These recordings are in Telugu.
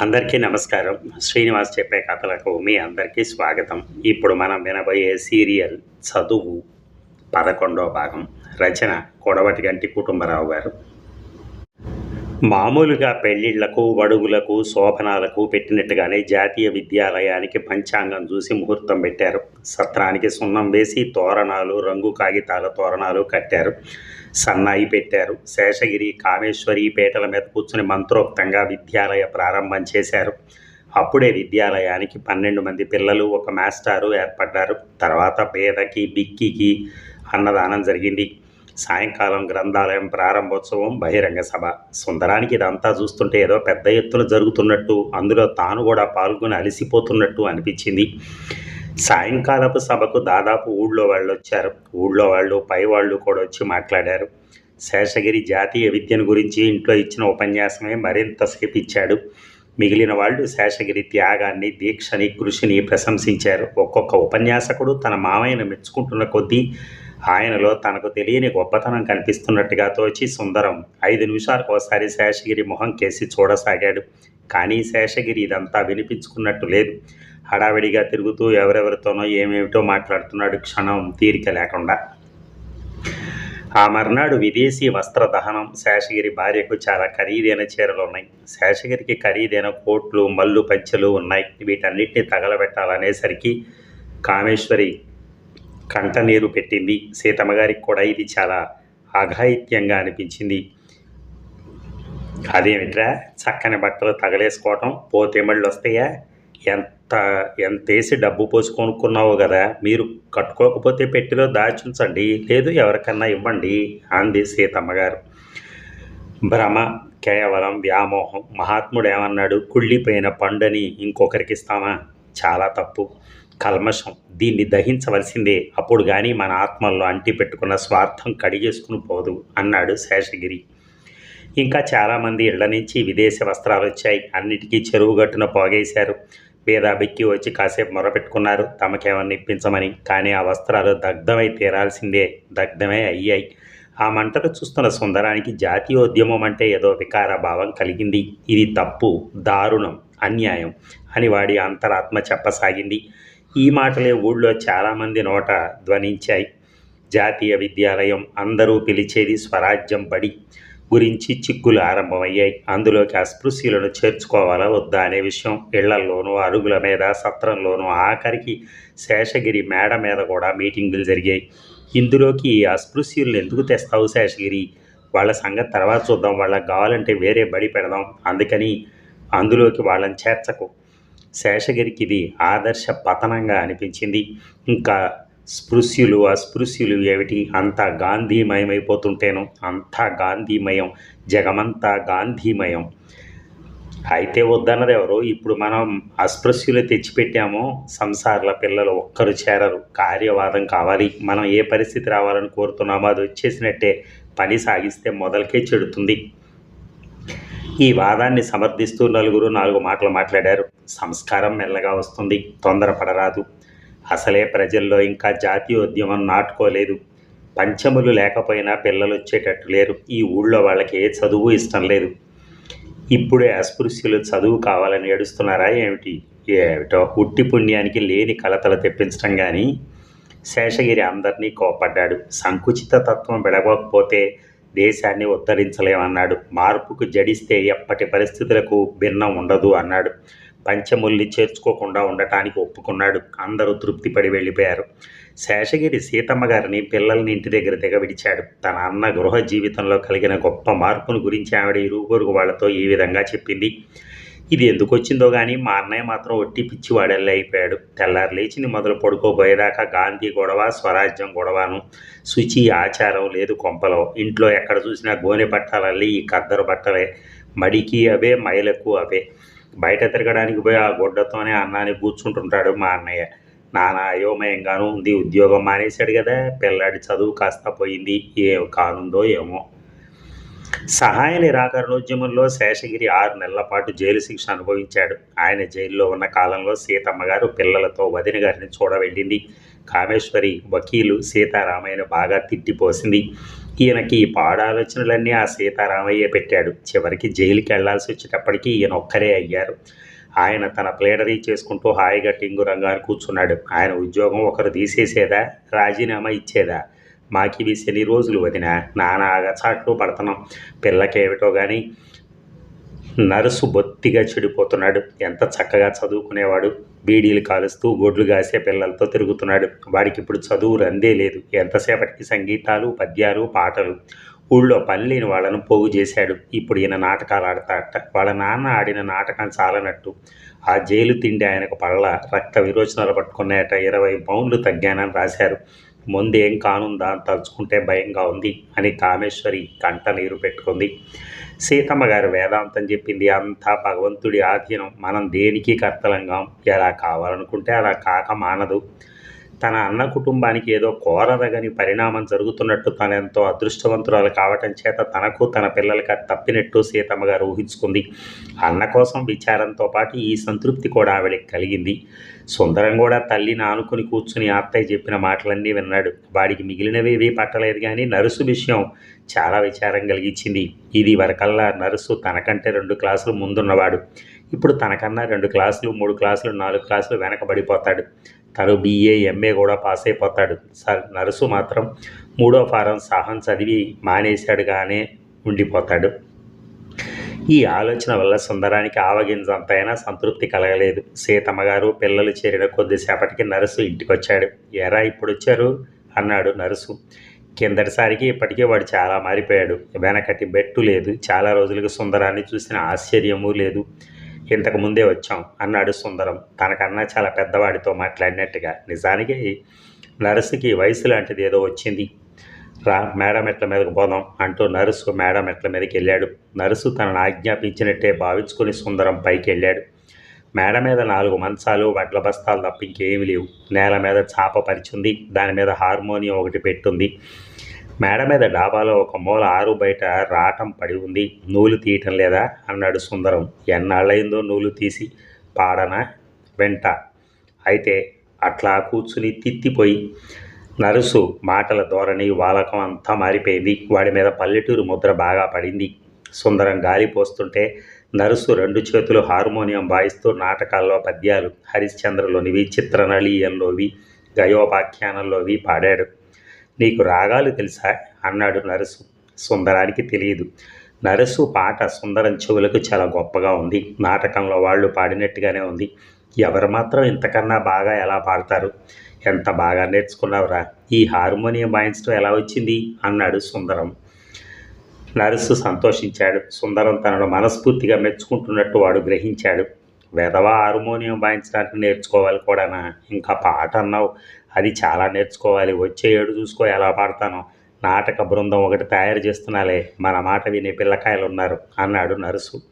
అందరికీ నమస్కారం. శ్రీనివాస్ చెప్పే కథలకు మీ అందరికీ స్వాగతం. ఇప్పుడు మనం వినబోయే సీరియల్ చదువు పదకొండో భాగం. రచన కొడవటి గంటి కుటుంబరావు గారు. మామూలుగా పెళ్ళిళ్ళకు వడుగులకు శోభనాలకు పెట్టినట్టుగానే జాతీయ విద్యాలయానికి పంచాంగం చూసి ముహూర్తం పెట్టారు. సత్రానికి సున్నం వేసి తోరణాలు రంగు కాగితాల తోరణాలు కట్టారు. సన్నాయి పెట్టారు. శేషగిరి కామేశ్వరి పేటల మీద కూర్చుని మంత్రోక్తంగా విద్యాలయ ప్రారంభం చేశారు. అప్పుడే విద్యాలయానికి పన్నెండు మంది పిల్లలు ఒక మాస్టారు ఏర్పడ్డారు. తర్వాత పేదకి బిక్కికి అన్నదానం జరిగింది. సాయంకాలం గ్రంథాలయం ప్రారంభోత్సవం బహిరంగ సభ. సుందరానికి ఇదంతా చూస్తుంటే ఏదో పెద్ద ఎత్తున జరుగుతున్నట్టు అందులో తాను కూడా పాల్గొని అలసిపోతున్నట్టు అనిపించింది. సాయంకాలపు సభకు దాదాపు ఊళ్ళో వాళ్ళు వచ్చారు ఊళ్ళో వాళ్ళు పై వాళ్ళు కూడా వచ్చి మాట్లాడారు. శేషగిరి జాతీయ విద్యను గురించి ఇంట్లో ఇచ్చిన ఉపన్యాసమే మరింతసేపు ఇచ్చాడు మిగిలిన వాళ్ళు శేషగిరి త్యాగాన్ని దీక్షని కృషిని ప్రశంసించారు. ఒక్కొక్క ఉపన్యాసకుడు తన మామయ్యను మెచ్చుకుంటున్న కొద్దీ ఆయనలో తనకు తెలియని గొప్పతనం కనిపిస్తున్నట్టుగా తోచి సుందరం. ఐదు నిమిషాలకు ఒకసారి శేషగిరి మొహం కేసి చూడసాగాడు. కానీ శేషగిరి ఇదంతా వినిపించుకున్నట్టు లేదు. హడావిడిగా తిరుగుతూ ఎవరెవరితోనో ఏమేమిటో మాట్లాడుతున్నాడు క్షణం తీరిక లేకుండా. ఆ మర్నాడు విదేశీ వస్త్ర దహనం శేషగిరి భార్యకు చాలా ఖరీదైన చీరలు ఉన్నాయి. శేషగిరికి ఖరీదైన కోట్లు మల్లు పంచెలు ఉన్నాయి. వీటన్నిటిని తగలబెట్టాలనేసరికి కామేశ్వరి కంటనీరు పెట్టింది. సీతమ్మ గారికి కూడా ఇది చాలా అఘాయిత్యంగా అనిపించింది. అదేమిట్రా? చక్కని బట్టలు తగలేసుకోవటం పోతే మళ్ళీ వస్తాయా? ఎంత ఎంత వేసి డబ్బు పోసి కొనుక్కున్నావు కదా? మీరు కట్టుకోకపోతే పెట్టిలో దాచుంచండి లేదు ఎవరికన్నా ఇవ్వండి అంది సీతమ్మగారు భ్రమ కేవలం వ్యామోహం. మహాత్ముడు ఏమన్నాడు? కుళ్ళిపోయిన పండుని ఇంకొకరికి ఇస్తామా? చాలా తప్పు. కల్మషం. దీన్ని దహించవలసిందే. అప్పుడు కానీ మన ఆత్మల్లో అంటి పెట్టుకున్న స్వార్థం కడిగేసుకుని పోదు అన్నాడు శేషగిరి. ఇంకా చాలామంది ఇళ్ళ నుంచి విదేశీ వస్త్రాలు వచ్చాయి. అన్నిటికీ చెరువు గట్టున పోగేశారు. పేద వచ్చి కాసేపు మొరపెట్టుకున్నారు. తమకేమన్నా ఇప్పించమని. కానీ ఆ వస్త్రాలు దగ్ధమై తీరాల్సిందే. దగ్ధమే అయ్యాయి. ఆ మంటలు చూస్తున్న సుందరానికి జాతీయోద్యమం అంటే ఏదో వికార భావం కలిగింది. ఇది తప్పు దారుణం అన్యాయం అని వాడి అంతరాత్మ చెప్పసాగింది. ఈ మాటలే ఊళ్ళో చాలామంది నోట ధ్వనించాయి. జాతీయ విద్యాలయం అందరూ పిలిచేది స్వరాజ్యం బడి గురించి చిక్కులు ఆరంభమయ్యాయి. అందులోకి అస్పృశ్యులను చేర్చుకోవాలా వద్దా అనే విషయం ఇళ్ళల్లోనూ అరుగుల మీద సత్రంలోనూ ఆఖరికి శేషగిరి మేడ మీద కూడా మీటింగులు జరిగాయి. ఇందులోకి ఈ అస్పృశ్యులను ఎందుకు తెస్తావు శేషగిరి? వాళ్ళ సంగతి తర్వాత చూద్దాం. వాళ్ళకి కావాలంటే వేరే బడి పెడదాం. అందుకని అందులోకి వాళ్ళని చేర్చకు. శేషగిరికి ఇది ఆదర్శ పతనంగా అనిపించింది. ఇంకా స్పృశ్యులు అస్పృశ్యులు ఏమిటి? అంతా గాంధీమయమైపోతుంటేను అంతా గాంధీమయం జగమంతా గాంధీమయం. అయితే వద్దన్నది ఎవరు? ఇప్పుడు మనం అస్పృశ్యులు తెచ్చిపెట్టామో సంసారాల పిల్లలు ఒక్కరు చేరరు. కార్యవాదం కావాలి. మనం ఏ పరిస్థితి రావాలని కోరుతున్నామో అది వచ్చేసినట్టే పని సాగిస్తే మొదలకే చెడుతుంది. ఈ వాదాన్ని సమర్థిస్తూ నలుగురు నాలుగు మాటలు మాట్లాడారు. సంస్కారం మెల్లగా వస్తుంది. తొందరపడరాదు అసలే ప్రజల్లో ఇంకా జాతీయోద్యమం నాటుకోలేదు. పంచములు లేకపోయినా పిల్లలు వచ్చేటట్టు లేరు. ఈ ఊళ్ళో వాళ్ళకి ఏ చదువు ఇష్టం లేదు. ఇప్పుడే అస్పృశ్యులు చదువు కావాలని ఏడుస్తున్నారా ఏమిటి? ఏమిటో ఉట్టి పుణ్యానికి లేని కలతలు తెప్పించడం కానీ శేషగిరి అందరినీ కోపడ్డాడు సంకుచిత తత్వం విడగకపోతే దేశాన్ని ఉద్ధరించలేమన్నాడు. మార్పుకు జడిస్తే ఎప్పటి పరిస్థితులకు భిన్నం ఉండదు అన్నాడు. పంచముల్ని చేర్చుకోకుండా ఉండటానికి ఒప్పుకున్నాడు. అందరూ తృప్తిపడి వెళ్ళిపోయారు. శేషగిరి సీతమ్మ గారిని పిల్లల్ని ఇంటి దగ్గర దిగవిడిచాడు తన అన్న గృహ జీవితంలో కలిగిన గొప్ప మార్పును గురించి ఆవిడ ఇరుగుపొరుగు వాళ్ళతో ఈ విధంగా చెప్పింది. ఇది ఎందుకు వచ్చిందో కానీ మా అన్నయ్య మాత్రం ఒట్టి పిచ్చివాడల్లే అయిపోయాడు. తెల్లారు లేచిని మొదలు పడుకోబోయేదాకా గాంధీ గొడవ స్వరాజ్యం గొడవను శుచి ఆచారం లేదు కొంపలో. ఇంట్లో ఎక్కడ చూసినా గోనె పట్టాలల్లి ఈ కద్దరు బట్టలే. మడికి అవే మైలకు అవే. బయట తిరగడానికి పోయి ఆ గుడ్డతోనే అన్నాన్ని కూర్చుంటుంటాడు మా అన్నయ్య. నానా అయోమయంగానూ ఉంది. ఉద్యోగం మానేశాడు కదా పిల్లాడి చదువు కాస్త పోయింది. ఏ కానుందో ఏమో. సహాయ నిరాకరణోద్యమంలో శేషగిరి ఆరు నెలల పాటు జైలు శిక్ష అనుభవించాడు. ఆయన జైల్లో ఉన్న కాలంలో సీతమ్మ గారు పిల్లలతో వదిన గారిని చూడవెళ్ళింది. కామేశ్వరి వకీలు సీతారామయ్యను బాగా తిట్టిపోసింది. ఈయనకి ఈ ఆలోచనలన్నీ ఆ సీతారామయ్య పెట్టాడు. చివరికి జైలుకి వెళ్ళాల్సి వచ్చేటప్పటికి ఈయన ఒక్కరే అయ్యారు. ఆయన తన ప్లేడరీ చేసుకుంటూ హాయిగా టింగు రంగాన్ని కూర్చున్నాడు. ఆయన ఉద్యోగం ఒకరు తీసేసేదా? రాజీనామా ఇచ్చేదా? మాకివి శని రోజులు వదిన. నానా ఆగచాట్లు పడుతున్నాం. పిల్లకేమిటో కానీ నర్సు బొత్తిగా చెడిపోతున్నాడు. ఎంత చక్కగా చదువుకునేవాడు. బీడీలు కాలుస్తూ గొడ్లు కాసే పిల్లలతో తిరుగుతున్నాడు. వాడికి ఇప్పుడు చదువు రందే లేదు. ఎంతసేపటికి సంగీతాలు పద్యాలు పాటలు. ఊళ్ళో పని లేని వాళ్ళను పోగు చేశాడు. ఇప్పుడు ఈయన నాటకాలు ఆడతాడట వాళ్ళ నాన్న ఆడిన నాటకం చాలనట్టు. ఆ జైలు తిండి ఆయనకు పళ్ళ రక్త విరోచనాలు పట్టుకున్నాయట. ఇరవై పౌండ్లు తగ్గానని రాశారు. ముందేం కానుందా? అని తలుచుకుంటే భయంగా ఉంది అని కామేశ్వరి కంట నీరు పెట్టుకుంది. సీతమ్మ గారు వేదాంతం చెప్పింది అంతా భగవంతుడి ఆధీనం. మనం దేనికి కర్తలంగాం? ఎలా కావాలనుకుంటే అలా కాక మానదు. తన అన్న కుటుంబానికి ఏదో కోరదగని పరిణామం జరుగుతున్నట్టు తనెంతో అదృష్టవంతురాలు కావటం చేత తనకు తన పిల్లలకి తప్పినట్టు సీతమ్మ గారు ఊహించుకుంది. అన్న కోసం విచారంతో పాటు ఈ సంతృప్తి కూడా ఆవిడకి కలిగింది. సుందరం కూడా తల్లిని ఆనుకుని కూర్చుని అత్తయ్య చెప్పిన మాటలన్నీ విన్నాడు. వాడికి మిగిలినవేవీ పట్టలేదు కానీ నరుసు విషయం చాలా విచారం కలిగించింది. ఇది వరకల్లా నర్సు తనకంటే రెండు క్లాసులు ముందున్నవాడు. ఇప్పుడు తనకన్నా రెండు క్లాసులు మూడు క్లాసులు నాలుగు క్లాసులు వెనకబడిపోతాడు. తను బీఏ ఎంఏ కూడా పాస్ అయిపోతాడు. సార్ నర్సు మాత్రం మూడో ఫారం సహం చదివి మానేశాడుగానే ఉండిపోతాడు. ఈ ఆలోచన వల్ల సుందరానికి ఆవగింజంతైనా సంతృప్తి కలగలేదు. సీతమ్మగారు పిల్లలు చేరిన కొద్దిసేపటికి నర్సు ఇంటికి వచ్చాడు ఎరా ఇప్పుడు వచ్చారు అన్నాడు నర్సు. కిందటిసారికి ఇప్పటికే వాడు చాలా మారిపోయాడు. వెనకటి బెట్టు లేదు. చాలా రోజులకు సుందరాన్ని చూసిన ఆశ్చర్యము లేదు. ఇంతకు ముందే వచ్చాం అన్నాడు సుందరం. తనకన్నా చాలా పెద్దవాడితో మాట్లాడినట్టుగా. నిజానికి నర్సుకి వయసు లాంటిది ఏదో వచ్చింది. రా మేడం ఎట్ల మీదకు పోదాం అంటూ నర్సు మేడం మెట్ల మీదకి వెళ్ళాడు. నర్సు తనను ఆజ్ఞాపించినట్టే భావించుకుని సుందరం పైకి వెళ్ళాడు. మేడ మీద నాలుగు మంచాలు వడ్ల బస్తాలు తప్ప ఇంకేమీ లేవు. నేల మీద చాప పరిచింది. దాని మీద హార్మోనియం ఒకటి పెట్టుంది. మేడ మీద డాబాలో ఒక మూల ఆరు బయట రాటం పడి ఉంది. నూలు తీయటం లేదా? అన్నాడు సుందరం. ఎన్నాళ్ళయిందో నూలు తీసి పాడన వెంట. అయితే అట్లా కూర్చుని తిత్తిపోయి నరుసు మాటల ధోరణి వాలకం అంతా మారిపోయింది. వాడి మీద పల్లెటూరు ముద్ర బాగా పడింది. సుందరం గాలి పోస్తుంటే నరుసు రెండు చేతులు హార్మోనియం వాయిస్తూ నాటకాల్లో పద్యాలు హరిశ్చంద్రలోనివి చిత్రనళీయంలోవి గయోపాఖ్యానంలోవి పాడాడు. నీకు రాగాలు తెలుసా? అన్నాడు నరసు. సుందరానికి తెలియదు. నరసు పాట సుందరం చెవులకు చాలా గొప్పగా ఉంది. నాటకంలో వాళ్ళు పాడినట్టుగానే ఉంది. ఎవరు మాత్రం ఇంతకన్నా బాగా ఎలా పాడతారు? ఎంత బాగా నేర్చుకున్నావురా? ఈ హార్మోనియం వాయించడం ఎలా వచ్చింది? అన్నాడు సుందరం. నరసు సంతోషించాడు. సుందరం తనను మనస్ఫూర్తిగా మెచ్చుకుంటున్నట్టు వాడు గ్రహించాడు. వెధవ హార్మోనియం వాయించడానికి నేర్చుకోవాలి కూడానా? ఇంకా పాట అన్నావు. అది చాలా నేర్చుకోవాలి. వచ్చే ఏడు చూసుకో ఎలా పాడతానో. నాటక బృందం ఒకటి తయారు చేస్తున్నాలే. మన మాట వినే పిల్లకాయలు ఉన్నారు అన్నాడు నరుసు.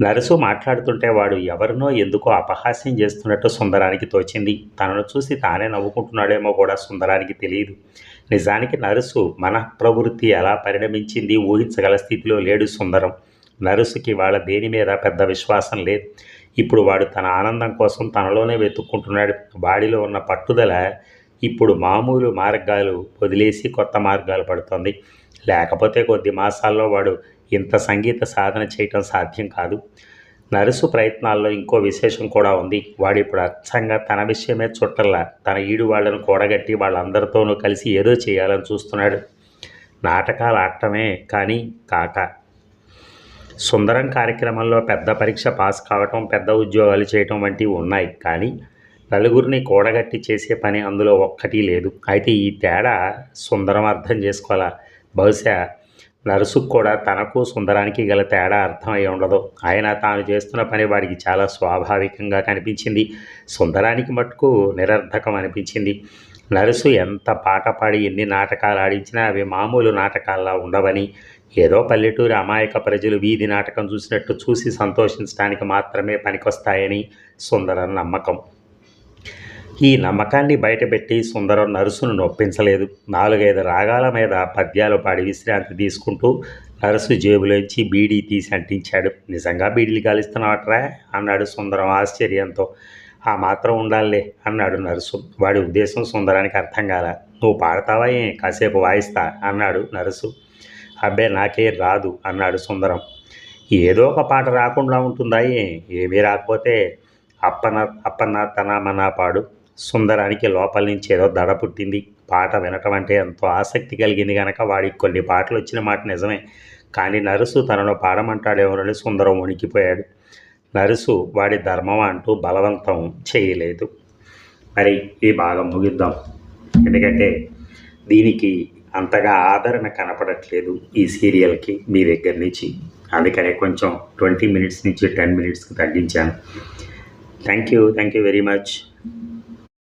నర్సు మాట్లాడుతుంటే వాడు ఎవరినో ఎందుకో అపహాస్యం చేస్తున్నట్టు సుందరానికి తోచింది. తనను చూసి తానే నవ్వుకుంటున్నాడేమో కూడా సుందరానికి తెలియదు. నిజానికి నరసు మన ప్రవృత్తి ఎలా పరిణమించింది ఊహించగల స్థితిలో లేడు సుందరం. నరుసుకి వాళ్ళ దేని మీద పెద్ద విశ్వాసం లేదు. ఇప్పుడు వాడు తన ఆనందం కోసం తనలోనే వెతుక్కుంటున్నాడు. వాడిలో ఉన్న పట్టుదల ఇప్పుడు మామూలు మార్గాలు వదిలేసి కొత్త మార్గాలు పడుతుంది. లేకపోతే కొద్ది మాసాల్లో వాడు ఇంత సంగీత సాధన చేయటం సాధ్యం కాదు. నరుసు ప్రయత్నాల్లో ఇంకో విశేషం కూడా ఉంది. వాడు ఇప్పుడు అచ్చంగా తన విషయమే చుట్టల్లా తన ఈడు వాళ్ళను కూడగట్టి వాళ్ళందరితోనూ కలిసి ఏదో చేయాలని చూస్తున్నాడు. నాటకాలు ఆడటమే కానీ కాక సుందరం కార్యక్రమంలో పెద్ద పరీక్ష పాస్ కావటం పెద్ద ఉద్యోగాలు చేయటం వంటివి ఉన్నాయి. కానీ నలుగురిని కూడగట్టి చేసే పని అందులో ఒక్కటి లేదు. అయితే ఈ తేడా సుందరం అర్థం చేసుకోవాలా? బహుశా నర్సుకు కూడా తనకు సుందరానికి గల తేడా అర్థమై ఉండదు. ఆయన తాను చేస్తున్న పని వాడికి చాలా స్వాభావికంగా కనిపించింది. సుందరానికి మట్టుకు నిరర్ధకం అనిపించింది. నర్సు ఎంత పాట పాడి ఎన్ని నాటకాలు ఆడించినా అవి మామూలు నాటకాల్లా ఉండవని ఏదో పల్లెటూరు అమాయక ప్రజలు వీధి నాటకం చూసినట్టు చూసి సంతోషించడానికి మాత్రమే పనికొస్తాయని సుందరం నమ్మకం. ఈ నమ్మకాన్ని బయటపెట్టి సుందరం నరుసును నొప్పించలేదు. నాలుగైదు రాగాల మీద పద్యాలు పాడి విశ్రాంతి తీసుకుంటూ నరుసు జేబులోంచి బీడీ తీసి అంటించాడు. నిజంగా బీడీలు కాలిస్తున్నావట్రా అన్నాడు సుందరం ఆశ్చర్యంతో. ఆ మాత్రం ఉండాలిలే అన్నాడు నర్సు. వాడి ఉద్దేశం సుందరానికి అర్థం కాల. నువ్వు పాడతావా ఏ? కాసేపు వాయిస్తా అన్నాడు నర్సు. అబ్బే నాకే రాదు అన్నాడు సుందరం. ఏదో ఒక పాట రాకుండా ఉంటుందా ఏమీ రాకపోతే అప్పన అప్పన్న తన పాడు సుందరానికి లోపల నుంచి ఏదో దడ పుట్టింది. పాట వినటం అంటే ఎంతో ఆసక్తి కలిగింది కనుక వాడికి కొన్ని పాటలు వచ్చిన మాట నిజమే. కానీ నరుసు తనను పాడమంటాడేమోనని సుందరం వణికిపోయాడు. నరుసు వాడి ధర్మం అంటూ బలవంతం చేయలేదు. మరి ఈ భాగం ముగిద్దాం. ఎందుకంటే దీనికి అంతగా ఆదరణ కనపడట్లేదు ఈ సీరియల్కి మీ దగ్గర నుంచి. అందుకనే కొంచెం ట్వంటీ మినిట్స్ నుంచి టెన్ మినిట్స్కి తగ్గించాను. Thank you thank you very much.